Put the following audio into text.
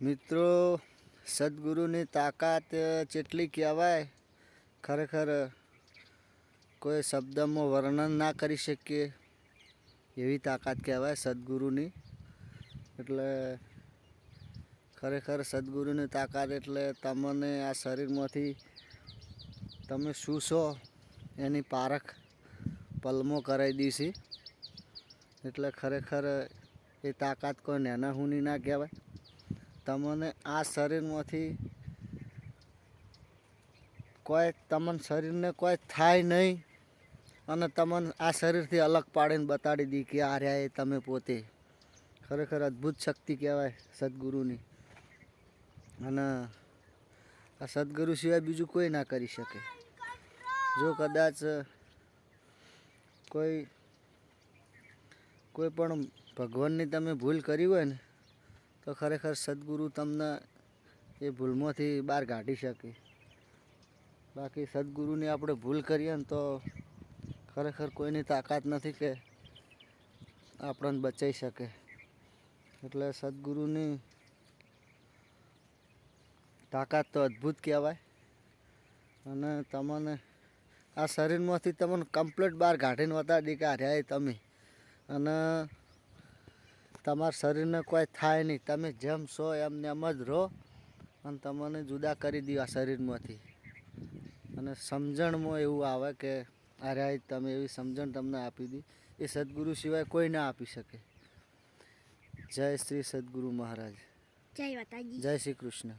મિત્રો, સદગુરુની તાકાત જેટલી કહેવાય, ખરેખર કોઈ શબ્દમાં વર્ણન ના કરી શકીએ એવી તાકાત કહેવાય સદગુરુની. એટલે, ખરેખર સદગુરુની તાકાત એટલે તમને આ શરીરમાંથી તમે શું છો એની પારખ પલમો કરાવી દીધી એટલે ખરેખર એ તાકાત કોઈ નેના હુની ના કહેવાય. તમને આ શરીરમાંથી કોઈ તમને શરીરને કોઈ થાય નહીં અને તમને આ શરીરથી અલગ પાડીને બતાડી દી કે આ રહ્યા એ તમે પોતે. ખરેખર અદ્ભુત શક્તિ કહેવાય સદગુરુની. અને આ સદગુરુ સિવાય બીજું કોઈ ના કરી શકે. જો કદાચ કોઈ કોઈ પણ ભગવાનની તમે ભૂલ કરી હોય ને તો ખરેખર સદગુરુ તમને એ ભૂલમાંથી બહાર કાઢી શકે. બાકી સદગુરુની આપણે ભૂલ કરીએ ને તો ખરેખર કોઈની તાકાત નથી કે આપણને બચાવી શકે. એટલે સદગુરુની તાકાત તો અદ્ભુત કહેવાય. અને તમને આ શરીરમાંથી તમને કમ્પ્લીટ બહાર કાઢીને બતાડી કે હાર્યા તમે. અને તમારા શરીરને કોઈ થાય નહીં. તમે જેમ છો એમને એમ જ રહો અને તમને જુદા કરી દો આ શરીરમાંથી. અને સમજણમાં એવું આવે કે અરે તમે એવી સમજણ તમને આપી દી. એ સદગુરુ સિવાય કોઈ ના આપી શકે. જય શ્રી સદગુરુ મહારાજ. જય માતાજી. જય શ્રી કૃષ્ણ.